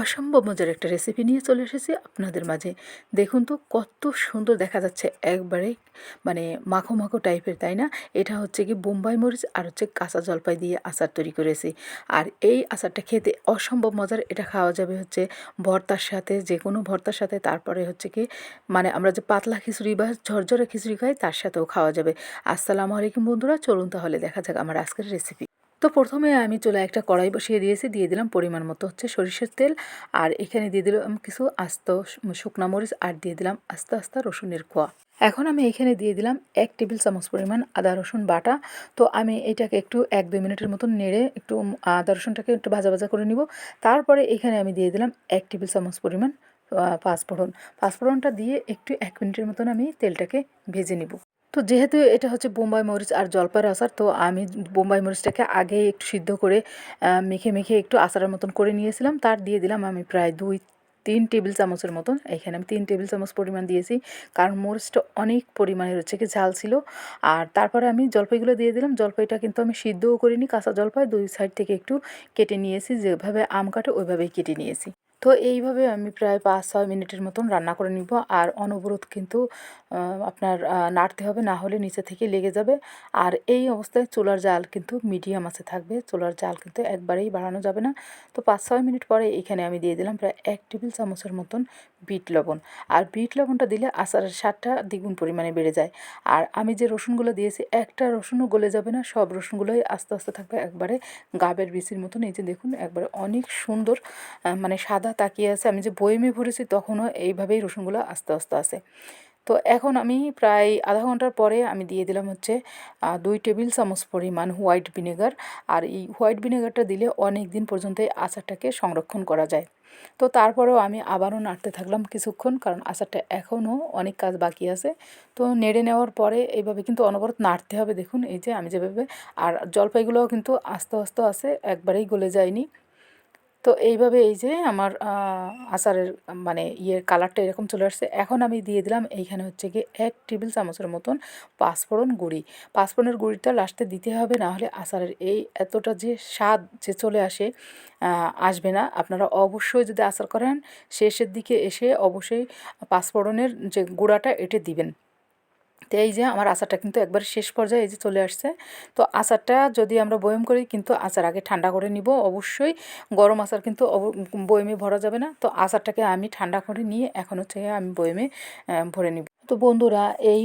অসম্ভব মজার একটা রেসিপি নিয়ে চলে এসেছি আপনাদের মাঝে। দেখুন তো, কত সুন্দর দেখা যাচ্ছে একবারে মানে মাখো মাখো টাইপের তাই না? এটা হচ্ছে কি বোম্বাই মরিচ আর হচ্ছে কাঁচা জলপাই দিয়ে আচার তৈরি করেছি। আর এই আচারটা খেতে অসম্ভব মজার, এটা খাওয়া যাবে হচ্ছে ভর্তার সাথে যে কোনো ভর্তার সাথে, তারপরে হচ্ছে কি মানে আমরা যে পাতলা খিচুড়ি বা ঝরঝরে খিচুড়ি খাই, তার সাথেও খাওয়া যাবে। আসসালামু আলাইকুম বন্ধুরা, চলুন তাহলে দেখা যাক আমার আজকের রেসিপি তো প্রথমে আমি চলে একটা কড়াই বসিয়ে দিয়েছি, দিয়ে দিলাম পরিমাণ মতো হচ্ছে সরিষার তেল। আর এখানে দিয়ে দিলাম কিছু আস্ত শুকনা মরিচ আর দিয়ে দিলাম আস্তে আস্তে রসুনের কোয়া। এখন আমি এখানে দিয়ে দিলাম এক টেবিল চামচ পরিমাণ আদা রসুন বাটা। তো আমি এটাকে একটু এক দুই মিনিটের মতন নেড়ে একটু আদা রসুনটাকে একটু ভাজা ভাজা করে নিব। তারপরে এখানে আমি দিয়ে দিলাম এক টেবিল চামচ পরিমাণ পাঁচফোড়ন। পাঁচফোড়নটা দিয়ে একটু এক মিনিটের মতন আমি তেলটাকে ভেজে নিব। তো যেহেতু এটা হচ্ছে বোম্বাই মরিচ আর জলপাইয়ের আচার, তো আমি বোম্বাই মরিচটাকে আগে একটু সিদ্ধ করে মেখে মেখে একটু আচারের মতন করে নিয়েছিলাম। তার দিয়ে দিলাম আমি প্রায় দুই, তিন টেবিল চামচের মতন। এখানে আমি তিন টেবিল চামচ পরিমাণ দিয়েছি, কারণ মরিচটা অনেক পরিমাণে হচ্ছে কি ঝাল ছিল। আর তারপরে আমি জলপাইগুলো দিয়ে দিলাম। জলপাইটা কিন্তু আমি সিদ্ধও করিনি, কাঁচা জলপাই দুই সাইড থেকে একটু কেটে নিয়েছি। যেভাবে আম কাটে ওইভাবেই কেটে নিয়েছি। তো এইভাবে আমি প্রায় পাঁচ ছয় মিনিটের মতন রান্না করে নিব। আর অনবরত কিন্তু আপনার নাড়তে হবে, না হলে নিচে থেকে লেগে যাবে। আর এই অবস্থায় চুলার জাল কিন্তু মিডিয়াম আছে থাকবে। চুলার জাল কিন্তু একবারেই বাড়ানো যাবে না। তো পাঁচ ছয় মিনিট পরে এখানে আমি দিয়ে দিলাম প্রায় এক টেবিল চামচের মতন বিট লবণ। আর বিট লবণটা দিলে আচারের স্বাদটা দ্বিগুণ পরিমাণে বেড়ে যায়। আর আমি যে রসুনগুলো দিয়েছি, একটা রসুনও গলে যাবে না। সব রসুনগুলোই আস্তে আস্তে থাকবে একবারে গাবের বিচির মতন। এই যে দেখুন, একবারে অনেক সুন্দর মানে সাদা তাকিয়ে আছে। আমি যে বয়েমে ভরেছি তখনও এইভাবেই রসুনগুলো আস্তে আস্তে আসে তো এখন আমি প্রায় আধা ঘণ্টার পরে আমি দিয়ে দিলাম হচ্ছে দুই টেবিল চামচ পরিমাণ হোয়াইট ভিনেগার। আর এই হোয়াইট ভিনেগারটা দিলে অনেক দিন পর্যন্ত এই আচারটাকে সংরক্ষণ করা যায়। তো তারপরেও আমি আবারও নাড়তে থাকলাম কিছুক্ষণ, কারণ আচারটা এখনও অনেক কাজ বাকি আছে। তো নেড়ে নেওয়ার পরে এইভাবে কিন্তু অনবরত নাড়তে হবে। দেখুন, এই যে আমি যেভাবে, আর জলপাইগুলোও কিন্তু আস্তে আস্তে আছে একবারেই গলে যায়নি। তো এইভাবে এই যে আমার আচারের মানে ইয়ের কালারটা এরকম চলে আসছে। এখন আমি দিয়ে দিলাম এইখানে হচ্ছে গিয়ে এক টেবিল চামচের মতন পাঁচফোড়ন গুঁড়ি। পাঁচফোড়নের গুঁড়িটা লাস্টে দিতে হবে, না হলে আচারের এই এতটা যে স্বাদ যে চলে আসে আসবে না। আপনারা অবশ্যই যদি আচার করেন, শেষের দিকে এসে অবশ্যই পাঁচফোড়নের যে গুঁড়াটা, এটে দিবেন। তো এই যে আমার আচারটা কিন্তু একবার শেষ পর্যায়ে এই যে চলে আসছে। তো আচারটা যদি আমরা বয়ম করি কিন্তু আচার আগে ঠান্ডা করে নিব। অবশ্যই গরম আচার কিন্তু বয়মে ভরা যাবে না। তো আচারটাকে আমি ঠান্ডা করে নিয়ে এখন হচ্ছে আমি বয়মে ভরে নিব। তো বন্ধুরা, এই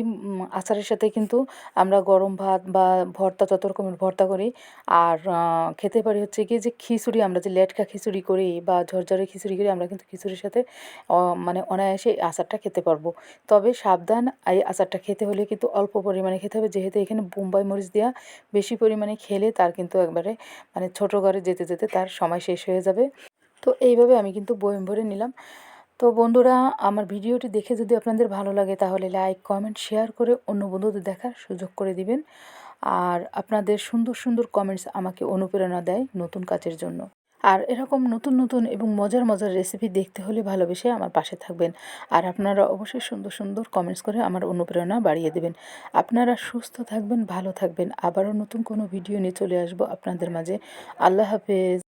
আচারের সাথে কিন্তু আমরা গরম ভাত বা ভর্তা যত রকমের ভর্তা করি। আর খেতে পারি হচ্ছে কি যে খিচুড়ি, আমরা যে লেটকা খিচুড়ি করি বা ঝরঝরে খিচুড়ি করি, আমরা কিন্তু খিচুড়ির সাথে মানে অনায়াসে আচারটা খেতে পারব। তবে সাবধান, এই আচারটা খেতে হলে কিন্তু অল্প পরিমাণে খেতে হবে। যেহেতু এখানে বোম্বাই মরিচ দেওয়া বেশি পরিমাণে খেলে তার কিন্তু একবারে মানে ছোটো ঘরে যেতে যেতে তার সময় শেষ হয়ে যাবে। তো এইভাবে আমি কিন্তু বয়ম ভরে নিলাম। তো বন্ধুরা, আমার ভিডিওটি দেখে যদি আপনাদের ভালো লাগে তাহলে লাইক, কমেন্ট, শেয়ার করে অন্য বন্ধুদের দেখার সুযোগ করে দিবেন। আর আপনাদের সুন্দর সুন্দর কমেন্টস আমাকে অনুপ্রেরণা দেয় নতুন কাজের জন্য। আর এরকম নতুন নতুন এবং মজার মজার রেসিপি দেখতে হলে ভালোবেসে আমার পাশে থাকবেন। আর আপনারা অবশ্যই সুন্দর সুন্দর কমেন্টস করে আমার অনুপ্রেরণা বাড়িয়ে দেবেন। আপনারা সুস্থ থাকবেন, ভালো থাকবেন। আবারও নতুন কোনো ভিডিও নিয়ে চলে আসব আপনাদের মাঝে। আল্লাহ হাফেজ।